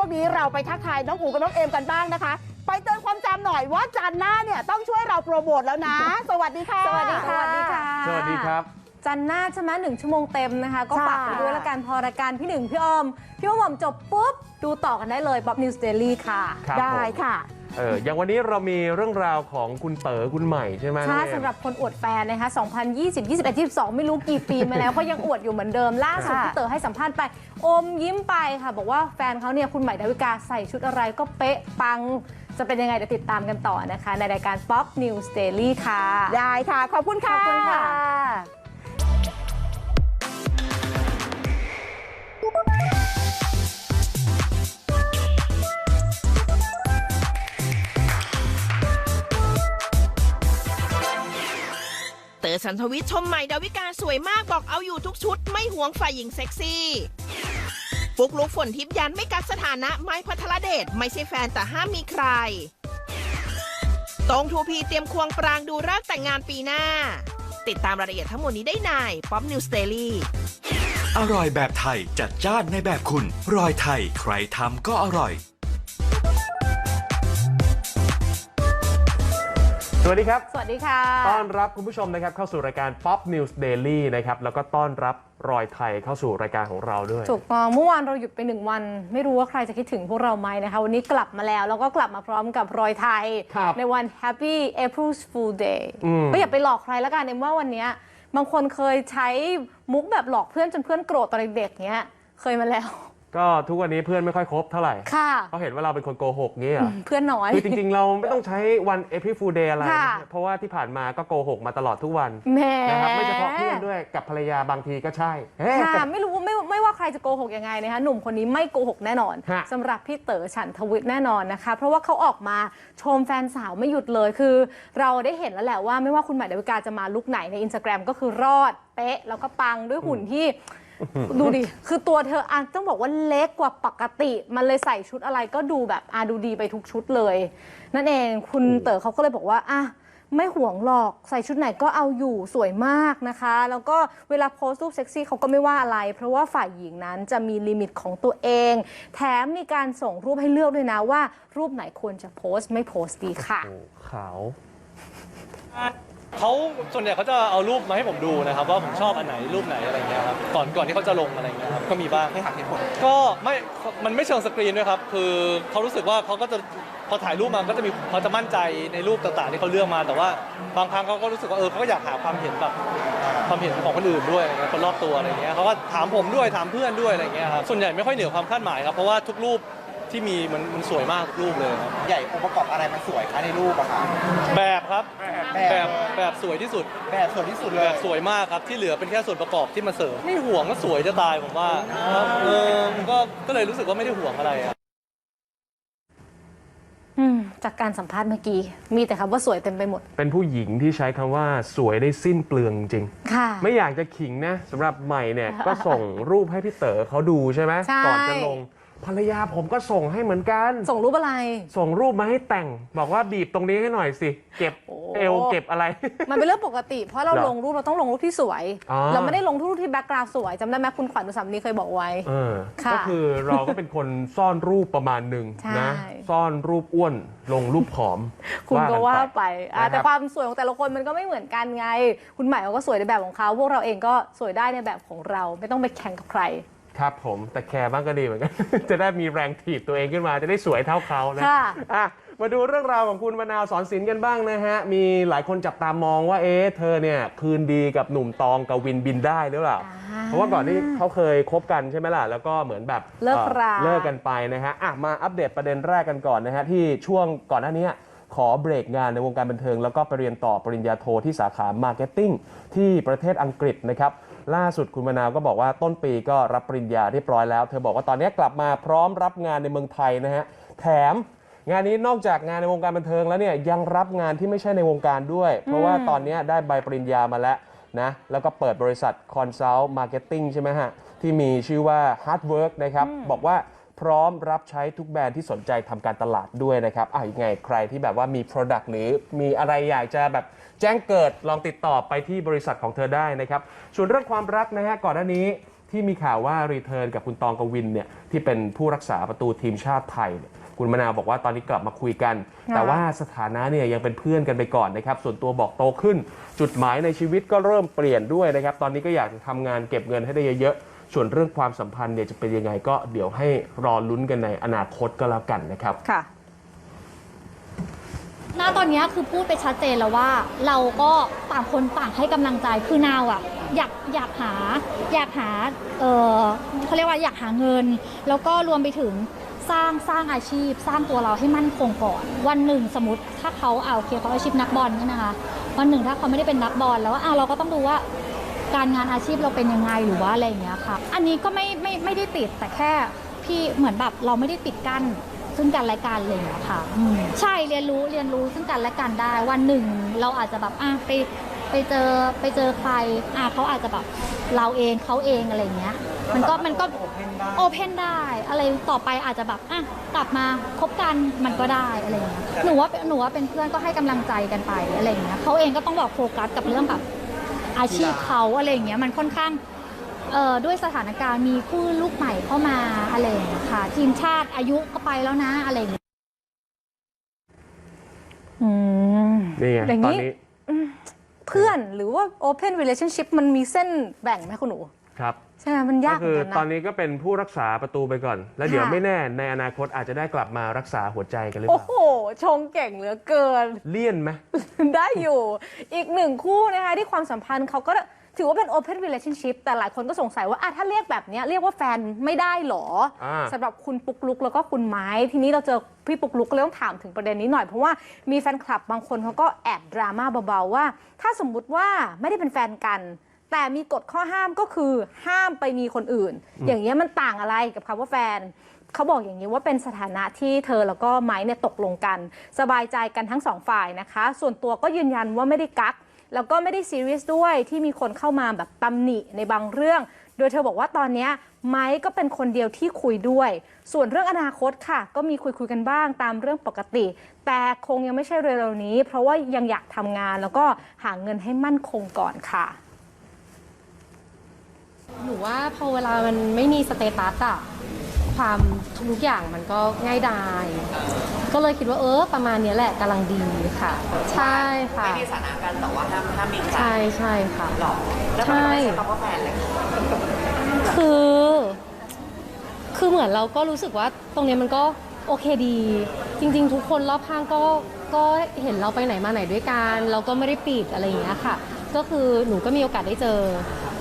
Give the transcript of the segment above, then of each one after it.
ช่วงนี้เราไปทักทายน้องอูกับน้องเอมกันบ้างนะคะ ไปเตือนความจำหน่อยว่าจันทร์หน้าเนี่ยต้องช่วยเราโปรโมทแล้วนะ สวัสดีค่ะสวัสดีค่ะ สวัสดีครับ จันทร์หน้าใช่ไหมหนึ่งชั่วโมงเต็มนะคะ ก็ค่ะฝากไปด้วยละกันพอรายการพี่หนึ่งพี่ออม พี่ออมจบปุ๊บ ดูต่อกันได้เลยบ๊อบนิวส์เดลี่ค่ะ ครับได้ผมค่ะ เอออย่างวันนี้เรามีเรื่องราวของคุณเต๋อคุณใหม่ใช่ไหมใช่น้องเอม สำหรับคนอวดแฟนนะคะ 2020 21 22 ไม่รู้กี่ปีมาแล้วเขายังอวดอยู่เหมือนเดิม ล่าสุดค่ะ พี่เต๋อให้สัมภาษณ์ไป อมยิ้มไปค่ะ บอกว่าแฟนเขาเนี่ยคุณใหม่ดาวิกาใส่ชุดอะไรก็เป๊ะปัง จะเป็นยังไงเดี๋ยวติดตามกันต่อนะคะ ในรายการ Pop News Daily ค่ะ ได้ค่ะ ขอบคุณขค่ะอบคุณค่ะ อสันทวิทย์ชมใหม่ดาวิกาสวยมากบอกเอาอยู่ทุกชุด ไม่หวงฝ่ายหญิงเซ็กซี่ฟุกลุกฝนทิพย์ยันไม่กักสถานะไม้พัทรเดชไม่ใช่แฟนแต่ห้ามมีใครตรงทูพีเตรียมควงปรางดูเลิกแต่งงานปีหน้า ติดตามรายละเอียดทั้งหมดนี้ได้ในป๊อปนิวสเตอรี่อร่อยแบบไทยจัดจ้านในแบบคุณ รอยไทยใครทำก็อร่อย วัสดีครับ สวัสดีค่ะ ต้อนรับคุณผู้ชมนะครับเข้าสู่รายการ Pop News Daily นะครับ แล้วก็ต้อนรับรอยไทยเข้าสู่รายการของเราด้วย ถูกต้องเมื่อวานเราหยุดไปหนึ่งวัน ไม่รู้ว่าใครจะคิดถึงพวกเราไหมนะคะ วันนี้กลับมาแล้ว แล้วก็กลับมาพร้อมกับรอยไทย ครับในวัน Happy April Fool Day อืม ก็อย่าไปหลอกใครแล้วกันเอ็มว่าวันเนี้ยบางคนเคยใช้มุกแบบหลอกเพื่อนจนเพื่อนโกรธตอนเด็กๆเนี้ย เคยมาแล้ว ก็ทุกวันนี้เพื่อนไม่ค่อยคบเท่าไหร่ค่ะเขาเห็นว่าเราเป็นคนโกหกเงี้ยเหรอเพื่อนน้อย คือจริง ๆ เราไม่ต้องใช้วัน April Fool Day อะไร ค่ะ เพราะว่าที่ผ่านมาก็โกหกมาตลอดทุกวันแหมนะครับไม่เฉพาะเพื่อนด้วยกับภรรยาบางทีก็ใช่เฮ้ย ค่ะไม่รู้ไม่ไม่ว่าใครจะโกหกยังไงนะคะหนุ่มคนนี้ไม่โกหกแน่นอนฮะ สำหรับพี่เต๋อฉันทวิทย์แน่นอนนะคะ เพราะว่าเขาออกมาชมแฟนสาวไม่หยุดเลยคือ เราได้เห็นแล้วแหละว่าไม่ว่าคุณใหม่ดาวิกาจะมาลุกไหนในอินสตาแกรมก็คือรอดเป๊ะแล้วก็ปังด้วยหุ่นที่ ดูดิ คือตัวเธออะต้องบอกว่าเล็กกว่าปกติ มันเลยใส่ชุดอะไรก็ดูแบบอะดูดีไปทุกชุดเลย นั่นเองคุณเต๋อเขาก็เลยบอกว่าอะไม่ห่วงหรอกใส่ชุดไหนก็เอาอยู่สวยมากนะคะ แล้วก็เวลาโพสต์รูปเซ็กซี่เขาก็ไม่ว่าอะไร เพราะว่าฝ่ายหญิงนั้นจะมีลิมิตของตัวเอง แถมมีการส่งรูปให้เลือกด้วยนะว่า รูปไหนควรจะโพสต์ไม่โพสต์ดีค่ะ ขาว เขาส่วนใหญ่เขาจะเอารูปมาให้ผมดูนะครับว่าผมชอบอันไหนรูปไหนอะไรเงี้ยครับก่อนก่อนที่เขาจะลงอะไรเงี้ยครับก็มีบ้างให้หักเหตุผลก็ไม่มันไม่เชิงสกรีนด้วยครับคือเขารู้สึกว่าเขาก็จะพอถ่ายรูปมาก็จะมีเขาจะมั่นใจในรูปต่างๆที่เขาเลือกมา แต่ว่าบางครั้งเขาก็รู้สึกว่าเออเขาก็อยากหาความเห็นแบบความเห็นของคนอื่นด้วยอะไรเงี้ยคนรอบตัวอะไรเงี้ยเขาก็ถามผมด้วยถามเพื่อนด้วยอะไรเงี้ยครับส่วนใหญ่ไม่ค่อยเหนือความคาดหมายครับเพราะว่าทุกรูป ที่มีมันมันสวยมากทุกรูปเลยครับใหญ่องค์ประกอบอะไรมันสวยคะในรูปอะคะ แบบครับแบบแบบ แบบสวยที่สุด แบบสวยที่สุดเลแบยบสวยมากครับที่เหลือเป็นแค่ส่วนประกอบที่มาเสริมไม่ห่วงก็สวยจะตายผมว่าครับเออก็ก็เลยรู้สึกว่าไม่ได้ห่วงอะไรอะ อืมจากการสัมภาษณ์เมื่อกี้ มีแต่คำว่าสวยเต็มไปหมดเป็นผู้หญิงที่ใช้คำว่าสวยได้สิ้นเปลืองจริง ค่ะ ไม่อยากจะขิงนะสำหรับใหม่เนี่ย ก็ส่งรูปให้พี่เต๋อเขาดูใช่ไหมใช่ ก่อนจะลง ภรรยาผมก็ส่งให้เหมือนกัน ส่งรูปอะไร ส่งรูปมาให้แต่ง บอกว่าบีบตรงนี้ให้หน่อยสิ เก็บโอ้ เอวเก็บอะไร มันเป็นเรื่องปกติ เพราะเราเหรอลงรูปเราต้องลงรูปที่สวย อ๋อ เราไม่ได้ลงรูปที่แบ็กกราวด์สวยจำได้ไหมคุณขวัญอุสามนีเคยบอกไว้ เออค่ะก็คือเราก็เป็นคนซ่อนรูปประมาณหนึ่งใช่นะซ่อนรูปอ้วนลงรูปผอมคุณก็ว่าไปอะนะครับแต่ความสวยของแต่ละคนมันก็ไม่เหมือนกันไง คุณใหม่เขาก็สวยในแบบของเขาพวกเราเองก็สวยได้ในแบบของเรา ไม่ต้องไปแข่งกับใคร ครับผมแต่แคร์บ้างก็ดีเหมือนกัน จะได้มีแรงถีบตัวเองขึ้นมาจะได้สวยเท่าเขานะค่ะ อะมาดูเรื่องราวของคุณมะนาวสอนศิลป์กันบ้างนะฮะ มีหลายคนจับตามองว่าเอ๊ะเธอเนี่ยคืนดีกับหนุ่มตองกวินบินได้หรือเปล่าอ่าเพราะว่าก่อนนี้เขาเคยคบกันใช่ไหมล่ะ แล้วก็เหมือนแบบเลิกอ่อรา เลิกกันไปนะฮะอะมาอัปเดตประเด็นแรกกันก่อนนะฮะ ที่ช่วงก่อนหน้านี้ขอเบรกงานในวงการบันเทิง แล้วก็ไปเรียนต่อปริญญาโทที่สาขามาร์เก็ตติ้งที่ประเทศอังกฤษนะครับ ล่าสุดคุณมะนาวก็บอกว่าต้นปีก็รับปริญญาเรียบร้อยแล้ว เธอบอกว่าตอนนี้กลับมาพร้อมรับงานในเมืองไทยนะฮะ แถมงานนี้นอกจากงานในวงการบันเทิงแล้วเนี่ยยังรับงานที่ไม่ใช่ในวงการด้วย เพราะว่าตอนนี้ได้ใบปริญญามาแล้วนะ แล้วก็เปิดบริษัท Consult Marketing ใช่ไหมฮะ ที่มีชื่อว่า Hard Work นะครับ บอกว่าพร้อมรับใช้ทุกแบรนด์ที่สนใจทำการตลาดด้วยนะครับอะยังไงใครที่แบบว่ามี Product หรือมีอะไรอยากจะแบบ แจ้งเกิดลองติดต่อไปที่บริษัทของเธอได้นะครับส่วนเรื่องความรักนะฮะก่อนหน้านี้ที่มีข่าวว่ารีเทิร์นกับคุณตองกวินเนี่ยที่เป็นผู้รักษาประตูทีมชาติไทยเนี่ยคุณมะนาวบอกว่าตอนนี้กลับมาคุยกันค่ะแต่ว่าสถานะเนี่ยยังเป็นเพื่อนกันไปก่อนนะครับ ส่วนตัวบอกโตขึ้น จุดหมายในชีวิตก็เริ่มเปลี่ยนด้วยนะครับ ตอนนี้ก็อยากจะทำงานเก็บเงินให้ได้เยอะๆ ส่วนเรื่องความสัมพันธ์เนี่ยจะเป็นยังไงก็เดี๋ยวให้รอลุ้นกันในอนาคตก็แล้วกันนะครับค่ะณ ตอนนี้คือพูดไปชัดเจนแล้วว่า เราก็ต่างคนต่างให้กำลังใจคือนาวอะอยากอยากหาอยากหาเออเขาเรียกว่าอยากหาเงิน แล้วก็รวมไปถึงสร้างสร้างอาชีพ สร้างตัวเราให้มั่นคงก่อน วันหนึ่งสมมติถ้าเขาเอาโอเคเขาอาชีพนักบอลใช่ไหมคะวันหนึ่งถ้าเขาไม่ได้เป็นนักบอลแล้วอะเราก็ต้องดูว่าการงานอาชีพเราเป็นยังไงหรือว่าอะไรอย่างเงี้ยค่ะ อันนี้ก็ไม่ไม่ไม่ได้ติดแต่แค่พี่เหมือนแบบเราไม่ได้ปิดกั้น ซึ่งกันและกันอะไรอย่างเลยค่ะอืมใช่เรียนรู้เรียนรู้ซึ่งกันและกันได้ วันหนึ่งเราอาจจะแบบอะไปไปเจอไปเจอใครอะเขาอาจจะแบบเราเองเขาเองอะไรอย่างเงี้ย มันก็มันก็โอเพนได้อะไรต่อไปอาจจะแบบอะกลับมาคบกันมันก็ได้อะไรอย่างเงี้ยหนูว่าหนูว่าเป็นเพื่อนก็ให้กำลังใจกันไปอะไรอย่างเงี้ยเขาเองก็ต้องบอกโฟกัสกับเรื่องแบบอาชีพเขาอะไรอย่างเงี้ยมันค่อนข้างเอ่อ ด้วยสถานการณ์มีคู่ลูกใหม่เข้ามาอะไรอย่างเงี้ยค่ะ ทีมชาติอายุก็ไปแล้วนะอะไรอย่างเงี้ยอืมนี่ไงอย่างตอนนี้นี้เพื่อนหรือว่า open relationship มันมีเส้นแบ่งไหมคุณหนู ครับ ใช่ไหมมันยาก็กเหมืคืออนกันตอนนะ นี้ก็เป็นผู้รักษาประตูไปก่อน แล้วเดี๋ยวค่ะ ไม่แน่ในอนาคตอาจจะได้กลับมารักษาหัวใจกันหรือเปโอ้ล่า โห ชงเก่งเหลือเกิน เลี่ยนไหม ได้อยู่ อีกหนึ่งคู่นะคะที่ความสัมพันธ์เขาก็ ถือว่าเป็น open relationship แต่หลายคนก็สงสัยว่าอะถ้าเรียกแบบเนี้ยเรียกว่าแฟนไม่ได้เหรออ่าสำหรับคุณปุกลุกแล้วก็คุณไม้ ทีนี้เราเจอพี่ปุกลุกก็เลยต้องถามถึงประเด็นนี้หน่อย เพราะว่ามีแฟนคลับบางคนเขาก็แอบดราม่าเบาๆว่า ถ้าสมมุติว่าไม่ได้เป็นแฟนกัน แต่มีกฎข้อห้ามก็คือห้ามไปมีคนอื่น อย่างเงี้ยมันต่างอะไรกับคำว่าแฟน เขาบอกอย่างนี้ว่าเป็นสถานะที่เธอแล้วก็ไม้เนี่ยตกลงกัน สบายใจกันทั้งสองฝ่ายนะคะ ส่วนตัวก็ยืนยันว่าไม่ได้กัก แล้วก็ไม่ได้ซีเรียสด้วยที่มีคนเข้ามาแบบตำหนิในบางเรื่อง โดยเธอบอกว่าตอนนี้ไม้ก็เป็นคนเดียวที่คุยด้วย ส่วนเรื่องอนาคตค่ะ ก็มีคุยคุยกันบ้างตามเรื่องปกติ แต่คงยังไม่ใช่เร็วๆนี้ เพราะว่ายังอยากทำงานแล้วก็หาเงินให้มั่นคงก่อนค่ะหนูว่าพอเวลามันไม่มีสเตตัสอะ ความทุกอย่างมันก็ง่ายดายก็เลยคิดว่าเออประมาณเนี้ยแหละกำลังดีค่ะ ใช่ค่ะ ไม่มีสถานะกันแต่ว่าห้ามห้ามมีใครใช่ใช่ค่ะ หรอแล้วมันไม่ใช่คำว่าแฟนเลยคือ คือเหมือนเราก็รู้สึกว่าตรงเนี้ยมันก็โอเคดี จริง ๆ ทุกคนรอบข้างก็ก็เห็นเราไปไหนมาไหนด้วยกัน เราก็ไม่ได้ปิดอะไรอย่างเงี้ยค่ะ ก็คือหนูก็มีโอกาสได้เจอ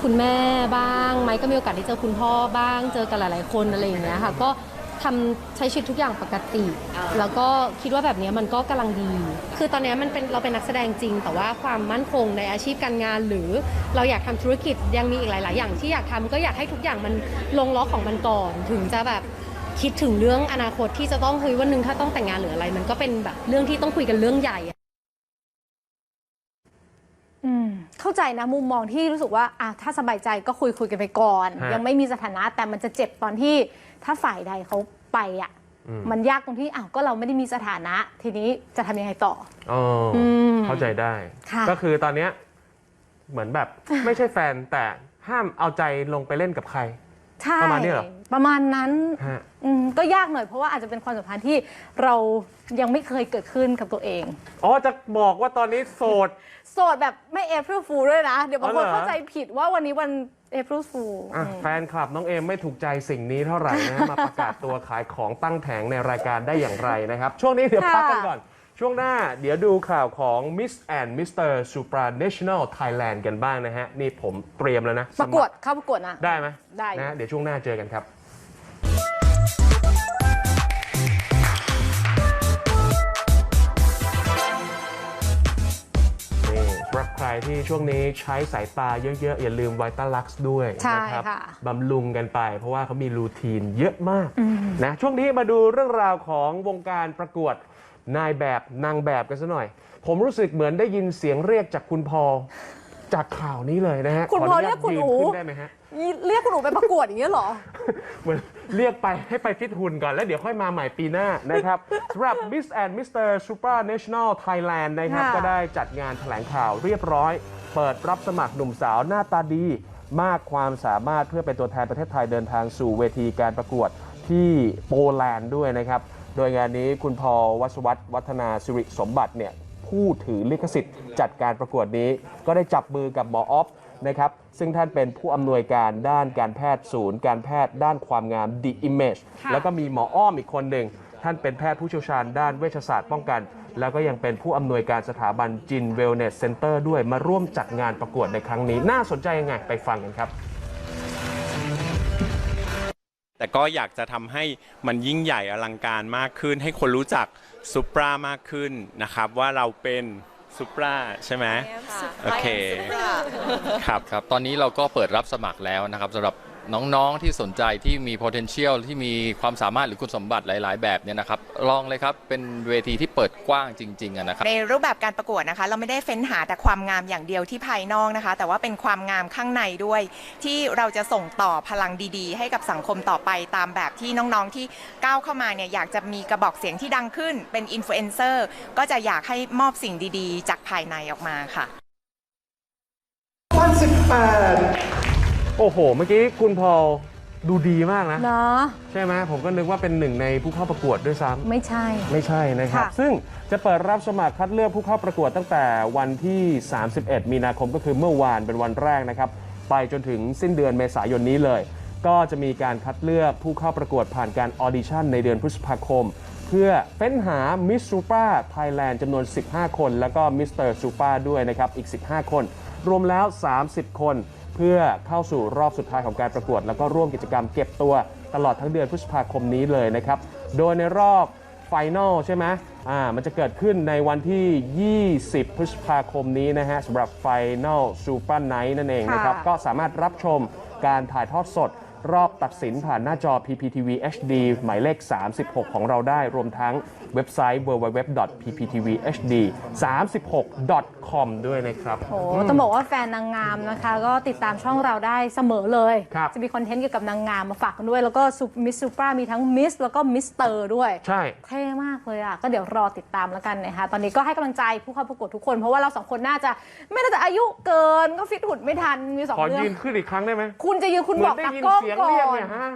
คุณแม่บ้างไม้ก็มีโอกาสได้เจอคุณพ่อบ้างเจอกันหลาย ๆ คนอะไรอย่างเงี้ยค่ะ ก็ทำใช้ชีวิตทุกอย่างปกติ แล้วก็คิดว่าแบบเนี้ยมันก็กำลังดี คือตอนเนี้ยมันเป็นเราเป็นนักแสดงจริง แต่ว่าความมั่นคงในอาชีพการงาน หรือเราอยากทำธุรกิจยังมีอีกหลาย ๆ อย่างที่อยากทำก็อยากให้ทุกอย่างมันลงล็อกของมันก่อน ถึงจะแบบคิดถึงเรื่องอนาคตที่จะต้องเฮ้ยวันหนึ่งถ้าต้องแต่งงานหรืออะไร มันก็เป็นแบบเรื่องที่ต้องคุยกันเรื่องใหญ่อะ อืม เข้าใจนะมุมมองที่รู้สึกว่าอะถ้าสบายใจก็คุยคุยกันไปก่อน ฮะยังไม่มีสถานะแต่มันจะเจ็บตอนที่ถ้าฝ่ายใดเขาไปอะอืม มันยากตรงที่อ้าวก็เราไม่ได้มีสถานะ ทีนี้จะทำยังไงต่อ อ๋ออมเข้าใจได้ ค่ะ ก็คือตอนเนี้ยเหมือนแบบ ไม่ใช่แฟนแต่ห้ามเอาใจลงไปเล่นกับใคร ใช่ประมาณนี้เหรอ ประมาณนั้นฮะ อืมก็ยากหน่อยเพราะว่าอาจจะเป็นความสัมพันธ์ที่เรายังไม่เคยเกิดขึ้นกับตัวเอง อ๋อจะบอกว่าตอนนี้โสด โสดแบบไม่ April Fool ด้วยนะ เดี๋ยวบางคนอ๋อเหรอ เข้าใจผิดว่าวันนี้วัน April Fool อะอืมแฟนคลับน้องเอมไม่ถูกใจสิ่งนี้เท่าไหร่นะ มาประกาศตัวขายของตั้งแผงในรายการได้อย่างไรนะครับ ช่วงนี้เดี๋ยวค่ะพักกันก่อน ช่วงหน้าเดี๋ยวดูข่าวของ Miss and Mr. Supranational Thailand กันบ้างนะฮะ นี่ผมเตรียมแล้วนะประกวดสมัคเข้าประกวดนะ ได้ไหมได้ นะฮะเดี๋ยวช่วงหน้าเจอกันครับ นี่สำหรับใครที่ช่วงนี้ใช้สายตาเยอะ ๆ อย่าลืมไวต้าลักซ์ด้วยใช่นะครับค่ะ บำรุงกันไป เพราะว่าเขามีรูทีนเยอะมากนะช่วงนี้มาดูเรื่องราวของวงการประกวด นายแบบนางแบบกันซะหน่อย ผมรู้สึกเหมือนได้ยินเสียงเรียกจากคุณพอจากข่าวนี้เลยนะฮะคุณขพอนุญาตเรียกคุณนอู๋ ขึ้นได้ไหมฮะ เรียกคุณหนูไปประกวดอย่างเงี้ยเหรอ เหมือนเรียกไปให้ไปฟิตหุ่นก่อน แล้วเดี๋ยวค่อยมาใหม่ปีหน้านะครับ สำหรับ Miss and Mr. Supranational Thailand นะครับ ค่ะ ก็ได้จัดงานแถลงข่าวเรียบร้อย เปิดรับสมัครหนุ่มสาวหน้าตาดี มากความสามารถเพื่อเป็นตัวแทนประเทศไทยเดินทางสู่เวทีการประกวดที่โปแลนด์ด้วยนะครับ โดยงานนี้คุณพอลวัชวัฒน์วัฒนาสิริสมบัติเนี่ยผู้ถือลิขสิทธิ์จัดการประกวดนี้ ก็ได้จับมือกับหมอออฟนะครับซึ่งท่านเป็นผู้อำนวยการด้านการแพทย์ศูนย์ การแพทย์ด้านความงาม The Image ค่ะแล้วก็มีหมออ้อมอีกคนหนึ่ง ท่านเป็นแพทย์ผู้เชี่ยวชาญด้านเวชศาสตร์ป้องกัน แล้วก็ยังเป็นผู้อำนวยการสถาบันจินเวลเนสเซ็นเตอร์ด้วยมาร่วมจัดงานประกวดในครั้งนี้ น่าสนใจยังไงไปฟังกันครับ แต่ก็อยากจะทำให้มันยิ่งใหญ่อลังการมากขึ้น ให้คนรู้จักซุปรามากขึ้นนะครับ ว่าเราเป็นซุปราใช่ไหม โอเค ครับ ครับ ตอนนี้เราก็เปิดรับสมัครแล้วนะครับสำหรับ น้องๆที่สนใจที่มี potential ที่มีความสามารถหรือคุณสมบัติหลาย ๆ แบบเนี่ยนะครับลองเลยครับเป็นเวทีที่เปิดกว้างจริงๆอะนะครับในรูปแบบการประกวดนะคะ เราไม่ได้เฟ้นหาแต่ความงามอย่างเดียวที่ภายนอกนะคะ แต่ว่าเป็นความงามข้างในด้วย ที่เราจะส่งต่อพลังดีๆ ให้กับสังคมต่อไปตามแบบที่น้องๆที่ก้าวเข้ามาเนี่ยอยากจะมีกระบอกเสียงที่ดังขึ้นเป็นอินฟลูเอนเซอร์ก็จะอยากให้มอบสิ่งดีๆ จากภายในออกมาค่ะ18 โอ้โห เมื่อกี้คุณพอลดูดีมากนะ เนาะใช่ไหมผมก็นึกว่าเป็นหนึ่งในผู้เข้าประกวดด้วยซ้ำ ไม่ใช่ ไม่ใช่นะครับ ค่ะซึ่งจะเปิดรับสมัครคัดเลือกผู้เข้าประกวดตั้งแต่วันที่ 31 มีนาคมก็คือเมื่อวานเป็นวันแรกนะครับ ไปจนถึงสิ้นเดือนเมษายนนี้เลย ก็จะมีการคัดเลือกผู้เข้าประกวดผ่านการออดิชั่นในเดือนพฤษภาคม เพื่อเฟ้นหามิสซูปราไทยแลนด์จำนวน 15 คน แล้วก็มิสเตอร์ซูปราด้วยนะครับ อีก 15 คน รวมแล้ว 30 คนเพื่อเข้าสู่รอบสุดท้ายของการประกวด แล้วก็ร่วมกิจกรรมเก็บตัวตลอดทั้งเดือนพฤษภาคมนี้เลยนะครับ โดยในรอบไฟนอลใช่ไหมอ่า มันจะเกิดขึ้นในวันที่ 20 พฤษภาคมนี้นะฮะสำหรับไฟนอลซูเปอร์ไนท์นั่นเองนะครับค่ะก็สามารถรับชมการถ่ายทอดสด รอบตัดสินผ่านหน้าจอ PPTV HD หมายเลข 36 ของเราได้ รวมทั้งเว็บไซต์ www.pptvhd36.com ด้วยนะครับ โอ้ต้องบอกว่าแฟนนางงามนะคะ ก็ติดตามช่องเราได้เสมอเลย ครับ จะมีคอนเทนต์เกี่ยวกับนางงามมาฝากกันด้วย แล้วก็มิสซูปรามีทั้งมิสแล้วก็มิสเตอร์ด้วย ใช่ เท่มากเลยอะ ก็เดี๋ยวรอติดตามแล้วกันนะคะ ตอนนี้ก็ให้กำลังใจผู้เข้าประกวดทุกคน เพราะว่าเราสองคนน่าจะไม่น่าจะอายุเกินก็ฟิตหุ่นไม่ทันมีสองขอเรื่อยืงนขึ้นอีกครั้งได้ไหม คุณจะยืนคุณเหมืบออนกได้ตายินกล้องเสียงก่อเรียกนเนี่ยฮะ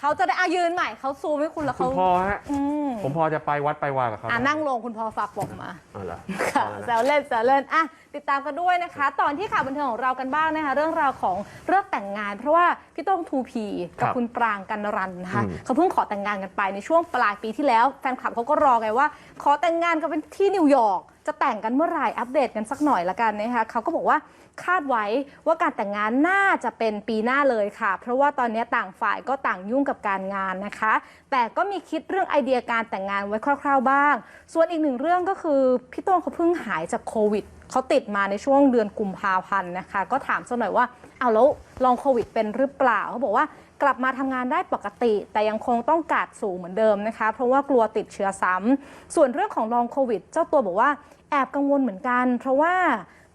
เขาจะได้อายืนใหม่เขาซูมให้คุณแล้วคุเขาณพอฮะ อืมผมพอจะไปวัดไปวากับเขาอะนั่งลงคุณพอฝากบอกมา เอาเหรอค่ะเอาละแซวเล่นแซวเล่นอะติดตามกันด้วยนะคะ ตอนที่ข่าวบันเทิงของเรากันบ้างนะคะ เรื่องราวของเรื่องแต่งงาน เพราะว่าพี่โต้งทูพีกับครับคุณปรางกันรันนะคะอืมเขาเพิ่งขอแต่งงานกันไปในช่วงปลายปีที่แล้ว แฟนคลับเขาก็รอไงว่า ขอแต่งงานกันเป็นที่นิวยอร์ก จะแต่งกันเมื่อไหร่อัปเดตกันสักหน่อยละกันนะคะเขาก็บอกว่าคาดไว้ว่าการแต่งงานน่าจะเป็นปีหน้าเลยค่ะ เพราะว่าตอนนี้ต่างฝ่ายก็ต่างยุ่งกับการงานนะคะ แต่ก็มีคิดเรื่องไอเดียการแต่งงานไว้คร่าว ๆบ้าง ส่วนอีกหนึ่งเรื่องก็คือพี่โต้งเขาเพิ่งหายจากโควิดเขาติดมาในช่วงเดือนกุมภาพันธ์นะคะ ก็ถามซะหน่อยว่าเอาแล้วลองโควิดเป็นหรือเปล่าเขาบอกว่า กลับมาทำงานได้ปกติ แต่ยังคงต้องกาดสูงเหมือนเดิมนะคะ เพราะว่ากลัวติดเชื้อซ้ำส่วนเรื่องของลองโควิด เจ้าตัวบอกว่าแอบกังวลเหมือนกัน เพราะว่า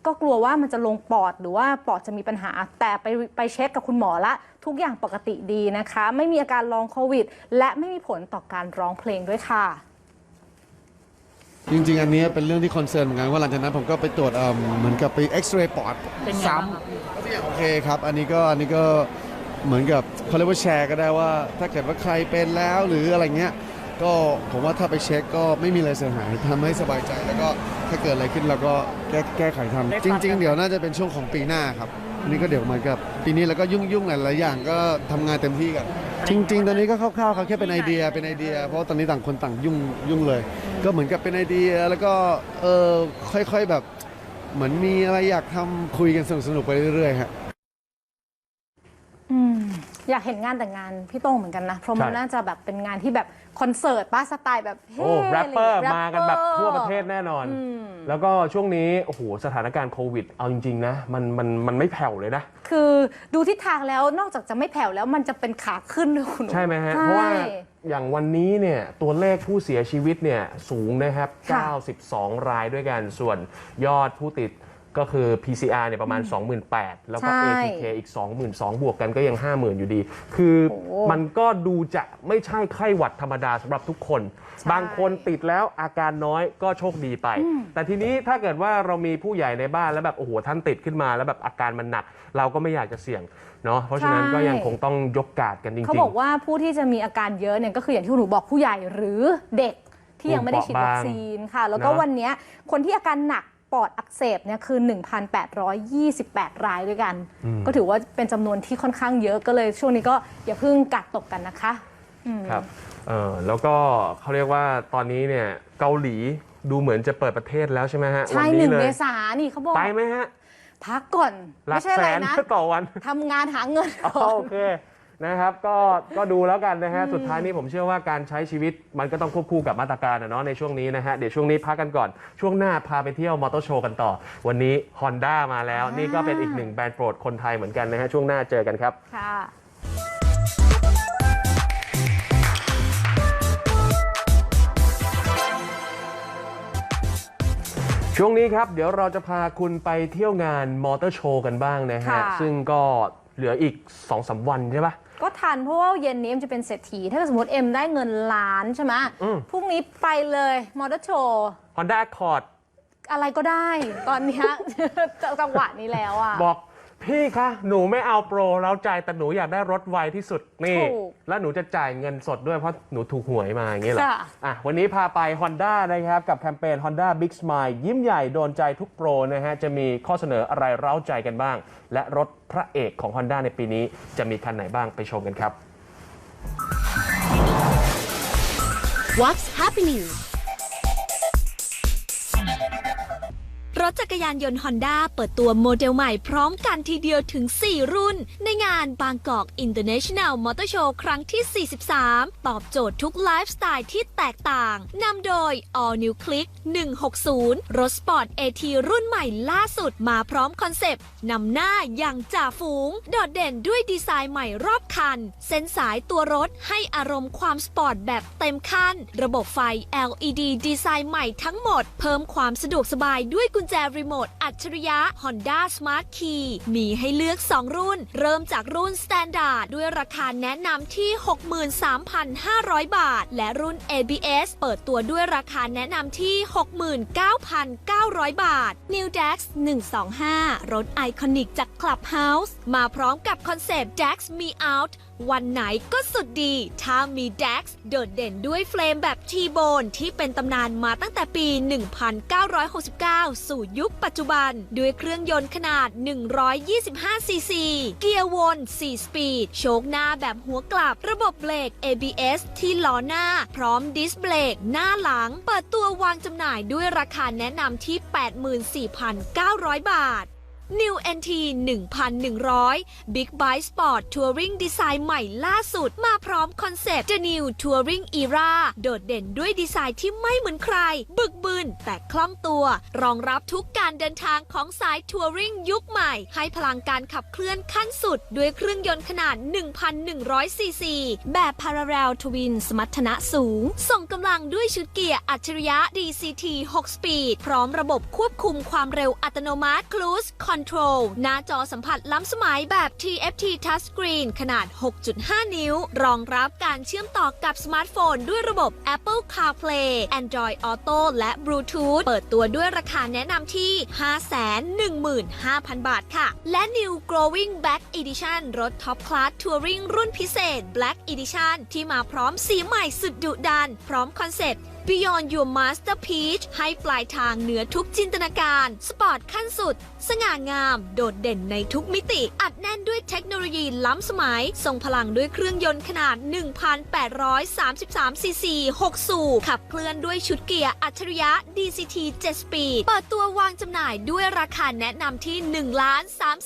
ก็กลัวว่ามันจะลงปอดหรือว่าปอดจะมีปัญหา แต่ไปไปเช็คกับคุณหมอละ ทุกอย่างปกติดีนะคะ ไม่มีอาการลองโควิด และไม่มีผลต่อการร้องเพลงด้วยค่ะ จริง ๆ อันนี้เป็นเรื่องที่คอนเซิร์นเหมือนกันว่าหลังจากนั้นผมก็ไปตรวจเอิ่มเหมือนกับไปเอ็กซเรย์ปอดซ้ำทุกอย่างโอเคครับ อันนี้ก็อันนี้ก็ เหมือนกับเขาเรียกว่าแชร์ก็ได้ว่า ถ้าเกิดว่าใครเป็นแล้วหรืออะไรเงี้ยก็ผมว่าถ้าไปเช็คก็ไม่มีอะไรเสียหายทำให้สบายใจ แล้วก็ถ้าเกิดอะไรขึ้นเราก็แก้แก้ไขทำจริง ๆ เดี๋ยวน่าจะเป็นช่วงของปีหน้าครับอันนี้ก็เดี๋ยวเหมือนกับปีนี้แล้วก็ยุ่งๆหลายๆอย่างก็ทำงานเต็มที่กัน จริง ๆ ตอนนี้ก็คร่าวๆครับแค่เป็นไอเดียเป็นไอเดีย เพราะว่าตอนนี้ต่างคนต่างยุ่งยุ่งเลย ก็เหมือนกับเป็นไอเดียแล้วก็เออค่อยๆแบบ เหมือนมีอะไรอยากทำคุยกันสนุกๆไปเรื่อยๆฮะ อืมอยากเห็นงานแต่งงานพี่โต้งเหมือนกันนะ เพราะมันใช่ น่าจะแบบเป็นงานที่แบบคอนเสิร์ตป้าสไตล์แบบเฮ้โอ้แรปเปอร์ะไย่งงี้ย มากันแบบแปปอทั่วประเทศแน่นอนอืมแล้วก็ช่วงนี้โอ้โหสถานการณ์โควิด เอาจริง ๆ นะ มันมันมันไม่แผ่วเลยนะ คือดูทิศทางแล้วนอกจากจะไม่แผ่วแล้วมันจะเป็นขาขึ้นด้วยคุณ ใช่ไหมฮะ ใช่เพราะว่าอย่างวันนี้เนี่ยตัวเลขผู้เสียชีวิตเนี่ยสูงนะครับ ค่ะ92 รายด้วยกันส่วนยอดผู้ติด ก็คือ PCR เนี่ยประมาณ 28,000 แล้วก็ ใช่ ATK อีก 22,000 บวกกันก็ยัง 50,000 อยู่ดี คือโอ้มันก็ดูจะไม่ใช่ไข้หวัดธรรมดาสำหรับทุกคนบางคนติดแล้วอาการน้อยก็โชคดีไป แต่ทีนี้ถ้าเกิดว่าเรามีผู้ใหญ่ในบ้านแล้วแบบ โอ้โห ท่านติดขึ้นมาแล้วแบบอาการมันหนัก เราก็ไม่อยากจะเสี่ยงเนาะเพราะฉะนั้นก็ยังคงต้องยกกาดกันจริงๆ เขาบอกว่าผู้ที่จะมีอาการเยอะเนี่ยก็คืออย่างที่หนูบอกผู้ใหญ่หรือเด็กที่ยังไม่ได้ฉีดวัคซีนค่ะ แล้วก็เนอะวันเนี้ยคนที่อาการหนัก ปอดอักเสบเนี่ยคือ 1,828 รายด้วยกัน ก็ถือว่าเป็นจำนวนที่ค่อนข้างเยอะก็เลยช่วงนี้ก็อย่าเพิ่งกัดตกกันนะคะอืมครับเออแล้วก็เขาเรียกว่าตอนนี้เนี่ยเกาหลีดูเหมือนจะเปิดประเทศแล้วใช่ไหมฮะใช่วัหนึ่งเลเมยษานี่เขาบอกไปไหมฮะพักก่อนหลัไม่กใช่อะแสไรนนะต่อวันทำงานหาเงินอ๋อก่อนโอเค นะครับก็ก็ดูแล้วกันนะฮะสุดท้ายนี้ผมเชื่อว่าการใช้ชีวิตมันก็ต้องควบคู่กับมาตรการนะเนาะในช่วงนี้นะฮะเดี๋ยวช่วงนี้พักกันก่อน ช่วงหน้าพาไปเที่ยวมอเตอร์โชว์กันต่อ วันนี้ Honda มาแล้ว นี่ก็เป็นอีกหนึ่งแบรนด์โปรดคนไทยเหมือนกันนะฮะช่วงหน้าเจอกันครับ ค่ะ ช่วงนี้ครับ เดี๋ยวเราจะพาคุณไปเที่ยวงานมอเตอร์โชว์กันบ้างนะฮะ ค่ะ ซึ่งก็เหลืออีก2อสวันใช่ปะ ก็ทันเพราะว่าเย็นนี้เอ็มจะเป็นเศรษฐี ถ้าเกิดสมมติเอ็มได้เงินล้านใช่ไหมอืม พรุ่งนี้ไปเลยมอเตอร์โชว์ Honda Accord อะไรก็ได้ ตอนเนี้ย จังหวะนี้แล้วอะ บอก พี่คะหนูไม่เอาโปรเราจ่ายแต่หนูอยากได้รถไวที่สุดนี่ ถูกแล้วหนูจะจ่ายเงินสดด้วยเพราะหนูถูกหวยมาอย่างนี้เหรอค่ะ อะวันนี้พาไป Honda นะครับ กับแคมเปญ Honda Big Smile ยิ้มใหญ่โดนใจทุกโปรนะฮะ จะมีข้อเสนออะไรเร้าใจกันบ้าง และรถพระเอกของ Honda ในปีนี้จะมีคันไหนบ้างไปชมกันครับ What's happening ถจักรยานยนต์ Honda เปิดตัวโมเดลใหม่พร้อมกันทีเดียวถึง 4 รุ่น ในงานบางกอก International Motor Show ครั้งที่ 43 ตอบโจทย์ทุกไลฟ์สไตล์ที่แตกต่าง นำโดย All New Click 160 รถสปอร์ต AT รุ่นใหม่ล่าสุดมาพร้อมคอนเซปต์ นำหน้าอย่างจ่าฝูง โดดเด่นด้วยดีไซน์ใหม่รอบคัน เส้นสายตัวรถให้อารมณ์ความสปอร์ตแบบเต็มคันระบบไฟ LED ดีไซน์ใหม่ทั้งหมด เพิ่มความสะดวกสบายด้วยกุญแจจรีโมทอัจฉริยะ Honda Smart Key มีให้เลือก 2 รุ่น เริ่มจากรุ่น Standard ด้วยราคาแนะนำที่ 63,500 บาท และรุ่น ABS เปิดตัวด้วยราคาแนะนำที่ 69,900 บาท New Dax 125 รถไอคอนิกจาก Clubhouse มาพร้อมกับคอนเซปต์ Dax Me Out วันไหนก็สุดดี ถ้ามี Dax โดดเด่นด้วยเฟรมแบบ T-Bone ที่เป็นตำนานมาตั้งแต่ปี 1969 สู่ยุคปัจจุบัน ด้วยเครื่องยนต์ขนาด 125 ซีซี เกียร์วน 4 สปีด โชคหน้าแบบหัวกลับ ระบบเบรก ABS ที่ล้อหน้า พร้อมดิสเบรกหน้าหลัง เปิดตัววางจำหน่ายด้วยราคาแนะนำที่ 84,900 บาท New NT 1,100 Big Bike Sport Touring ดีไซน์ใหม่ล่าสุด มาพร้อมคอนเซปต์ The New Touring Era โดดเด่นด้วยดีไซน์ที่ไม่เหมือนใคร บึกบึนแต่คล่องตัว รองรับทุกการเดินทางของสายทัวริงยุคใหม่ ให้พลังการขับเคลื่อนขั้นสุด ด้วยเครื่องยนต์ขนาด 1,100 ซีซี แบบ Parallel Twin สมรรถนะสูง ส่งกำลังด้วยชุดเกียร์อัจฉริยะ DCT 6 Speed พร้อมระบบควบคุมความเร็วอัตโนมัติ Cruise Control หน้าจอสัมผัสล้ำสมัยแบบ TFT Touchscreen ขนาด 6.5 นิ้ว รองรับการเชื่อมต่อกับสมาร์ทโฟนด้วยระบบ Apple CarPlay Android Auto และ Bluetooth เปิดตัวด้วยราคาแนะนำที่ 515,000 บาทค่ะ และ New Growing Black Edition รถ Top Class Touring รุ่นพิเศษ Black Edition ที่มาพร้อมสีใหม่สุดดุดัน พร้อมคอนเซ็ปต์ Beyond Your Masterpiece ให้ปลายทางเหนือทุกจินตนาการ สปอร์ตขั้นสุด สง่างาม โดดเด่นในทุกมิติ อัดแน่นด้วยเทคโนโลยีล้ำสมัย ทรงพลังด้วยเครื่องยนต์ขนาด 1,833 ซีซี 6 สูบ ขับเคลื่อนด้วยชุดเกียร์อัจฉริยะ DCT 7 Speed เปิดตัววางจำหน่ายด้วยราคาแนะนำที่ 1 3 4 0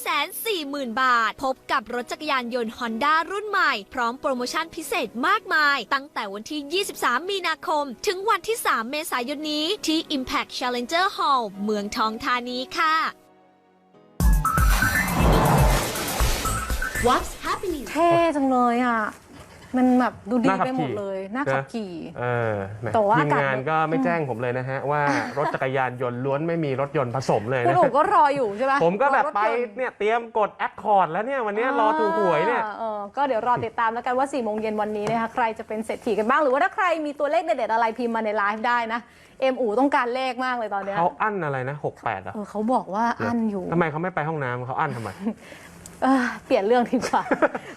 0 0 0 บาท พบกับรถจักรยานยนต์ Honda รุ่นใหม่ พร้อมโปรโมชั่นพิเศษมากมาย ตั้งแต่วันที่ 23 มีนาคม ถึงวันที่ 3 เมษายนนี้ที่ Impact Challenger Hall เมืองทองธานีค่ะเท่จังเลยอะ มันแบบดูดีน่าขับไปหมดขี่เลยน่าขับขี่เออแหมแต่ว่าทีมอากาศงานก็ไม่แจ้งผมเลยนะฮะ ว่ารถจักรยานยนต์ล้วนไม่มีรถยนต์ผสมเลยคุณนะอู๋ก็รออยู่ใช่ไหมผมก็แบบรอรถไปยนต์เนี่ยเตรียมกดแอคคอร์ดแล้วเนี่ยวันเนี้ยรอถูกหวยเนี่ยอ่าเออก็เดี๋ยวรอติดตามแล้วกันว่า4ี่โมงเย็นวันนี้นะคะใครจะเป็นเศรษฐีกันบ้างหรือว่าถ้าใครมีตัวเลขเด็ดๆอะไรพิมพ์มาในไลฟ์ได้นะเอ็มอู๋ต้องการเลขมากเลยตอนเนี้ยเขาอั้นอะไรนะ68อะเออเขาบอกว่าอั้นอยู่ทำไมเขาไม่ไปห้องน้ำเขาอั้นทำไม เอ่อเปลี่ยนเรื่องดีกว่า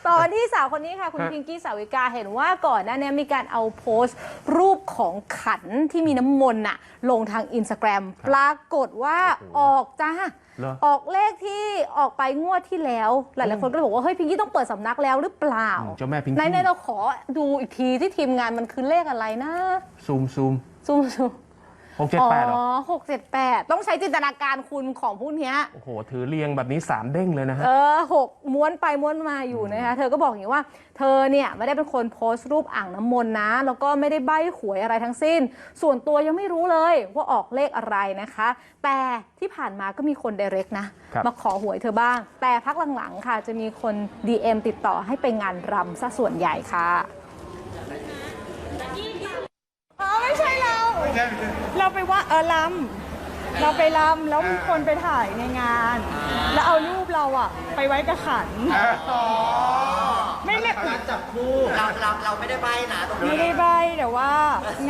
ตอนที่สาวคนนี้ค่ะ คุณฮะพิงกี้สาวิกาเห็นว่าก่อนหน้านี้มีการเอาโพสต์ รูปของขันที่มีน้ำมนต์น่ะลงทางอินสตาแกรมปรากฏว่าออกจ้า เหรอออกเลขที่ออกไปงวดที่แล้ว หลาย ๆ คนก็เลยบอกว่า เฮ้ยพิงกี้ต้องเปิดสำนักแล้วหรือเปล่าเจ้าแม่พิงไหนกี้ๆเราขอดูอีกทีที่ทีมงานมันคือเลขอะไรนะ ซูมซูม ซูมซูม หกเจ็ดแปดเหรอ อ๋อหกเจ็ดแปดต้องใช้จินตนาการคุณของพวกเนี้ย โอ้โห ถือเรียงแบบนี้3เด้งเลยนะฮะ เออหกม้วนไปม้วนมาอยู่นะคะ เธอก็บอกอย่างนี้ว่า เธอเนี่ยไม่ได้เป็นคนโพสต์รูปอ่างน้ำมนต์นะ แล้วก็ไม่ได้ใบ้หวยอะไรทั้งสิ้น ส่วนตัวยังไม่รู้เลยว่าออกเลขอะไรนะคะ แต่ที่ผ่านมาก็มีคน direct นะ ครับ มาขอหวยเธอบ้าง แต่พักหลังๆค่ะ จะมีคน DM ติดต่อให้ไปงานรำซะส่วนใหญ่ค่ะ อ๋อไม่ใช่เราเราไปว่าเออลำเราไปลำแล้วมีคนไปถ่ายในงาน แล้วเอารูปเราอะไปไว้กับขันไม่ไม่จับคู่เราเราเราไม่ได้ใบนะตรงนี้ไม่ได้ใบแต่ว่า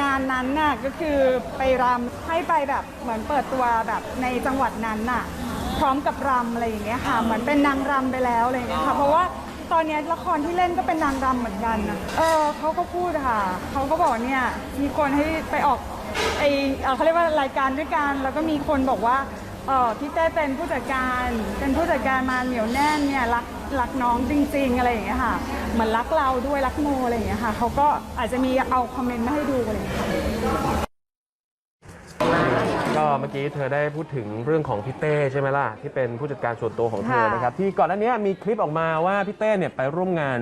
งานนั้นน่ะก็คือไปรำให้ไปแบบเหมือนเปิดตัวแบบในจังหวัดนั้นน่ะ พร้อมกับรำอะไรอย่างเงี้ยค่ะ เหมือนเป็นนางรำไปแล้วอะไรอย่างเงี้ยค่ะ เพราะว่า ตอนเนี้ยละครที่เล่นก็เป็นนางรำเหมือนกันนะเออเขาก็พูดค่ะ เขาก็บอกเนี่ยมีคนให้ไปออกไอเอ่อเขาเรียกว่ารายการด้วยกัน แล้วก็มีคนบอกว่าเออพี่เต้เป็นผู้จัดการ เป็นผู้จัดการมาเหนียวแน่นเนี่ยรักรักน้องจริง ๆ อะไรอย่างเงี้ยค่ะเหมือนรักเราด้วยรักโมอะไรอย่างเงี้ยค่ะเขาก็อาจจะมีเอาคอมเมนต์มาให้ดูอะไรอย่างเงี้ย ก็เมื่อกี้เธอได้พูดถึงเรื่องของพี่เต้ใช่ไหมล่ะ ที่เป็นผู้จัดการส่วนตัวของเธอค่ะนะครับที่ก่อนหน้านี้มีคลิปออกมาว่าพี่เต้เนี่ยไปร่วมงาน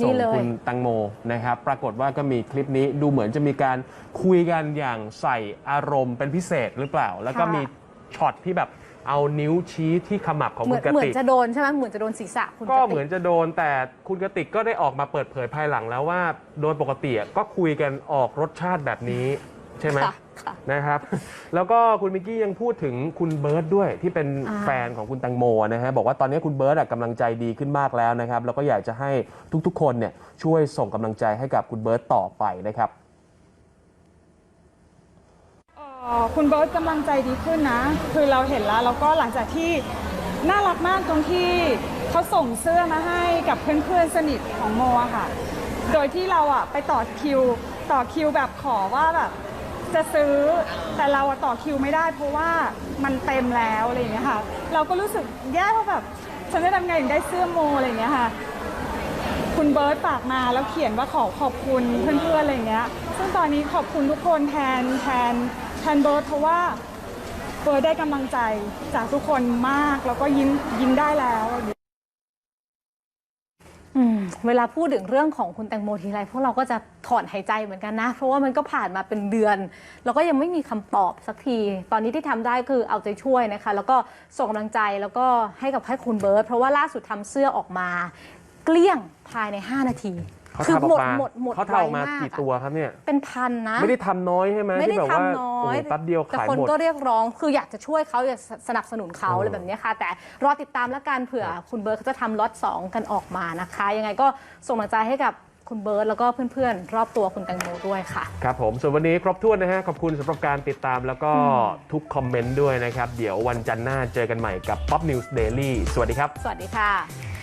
นี่ส่งเลย คุณตังโมนะครับปรากฏว่าก็มีคลิปนี้ดูเหมือนจะมีการคุยกันอย่างใส่อารมณ์เป็นพิเศษหรือเปล่า แล้วก็มีช็อตที่แบบเอานิ้วชี้ที่ขมับของเหมืคุอนณกเหมือตินกจะโดนใช่ไหมเหมือนจะโดนศีรษะคุณก็ติเหมือนจะโดนแต่คุณกติกก็ได้ออกมาเปิดเผยภายหลังแล้วว่า โดยปกติอะก็คุยกันออกรสชาติแบบนี้ ใช่ไหมค่ะ ค่ะ นะครับ แล้วก็คุณมิกกี้ยังพูดถึงคุณเบิร์ตด้วยที่เป็นอ่า แฟนของคุณแตังโมนะฮะบอกว่าตอนนี้คุณเบิร์ตอะกำลังใจดีขึ้นมากแล้วนะครับ แล้วก็อยากจะให้ทุกๆ คนเนี่ยช่วยส่งกำลังใจให้กับคุณเบิร์ตต่อไปนะครับ เอ่อคุณเบิร์ตกำลังใจดีขึ้นนะ คือเราเห็นแล้วแล้วก็หลังจากที่น่ารักมากตรงที่เขาส่งเสื้อมาให้กับเพื่อนๆสนิทของโมอะค่ะ โดยที่เราอะไปต่อคิว ต่อคิวแบบขอว่าแบบ จะซื้อ แต่เราอะต่อคิวไม่ได้ เพราะว่ามันเต็มแล้วอะไรอย่างเงี้ยค่ะ เราก็รู้สึกแย่เพราะแบบฉันจะทำไงถึงได้เสื้อโมอะไรอย่างเงี้ยค่ะ คุณเบิร์ตฝากมาแล้วเขียนว่าขอขอบคุณเพื่อนๆอะไรอย่างเงี้ย ซึ่งตอนนี้ขอบคุณทุกคนแทนแทนแทนเบิร์ตเพราะว่าเบิร์ตได้กำลังใจจากทุกคนมากแล้วก็ยิ้มยิ้มได้แล้ว อืมเวลาพูดถึงเรื่องของคุณแตงโมทีไรพวกเราก็จะถอนหายใจเหมือนกันนะ เพราะว่ามันก็ผ่านมาเป็นเดือน แล้วก็ยังไม่มีคำตอบสักที ตอนนี้ที่ทำได้คือเอาใจช่วยนะคะ แล้วก็ส่งกำลังใจแล้วก็ให้กับให้คุณเบิร์ตเพราะว่าล่าสุดทำเสื้อออกมา เกลี้ยงภายใน 5 นาที เขาคืทำอหมอกดมาหมดหมดเขาทำออกมาไวกี่อะ ตัวครับเนี่ย เป็นพันนะไม่ได้ทำน้อยใช่ไหมไม่ได้ที่แบบว่าทำน้อยโโหแป๊บเดียวแต่ขายคนหมด ก็เรียกร้องคืออยากจะช่วยเขาอยากสนับสนุนเขาเออออะไรแบบนี้ค่ะ แต่รอติดตามแล้วกันเผื่อคุณเบิร์ตเขาจะทำล็อต2กันออกมานะคะ ยังไงก็ส่งกำลังใจให้กับคุณเบิร์ตแล้วก็เพื่อนๆ รอบตัวคุณแตงโมด้วยค่ะ ครับผม ส่วนวันนี้ครบถ้วนนะฮะ ขอบคุณสำหรับการติดตามแล้วก็ทุกคอมเมนต์ด้วยนะครับ เดี๋ยววันจันทร์หน้าเจอกันใหม่กับ Pop News Daily สวัสดีครับ สวัสดีค่ะ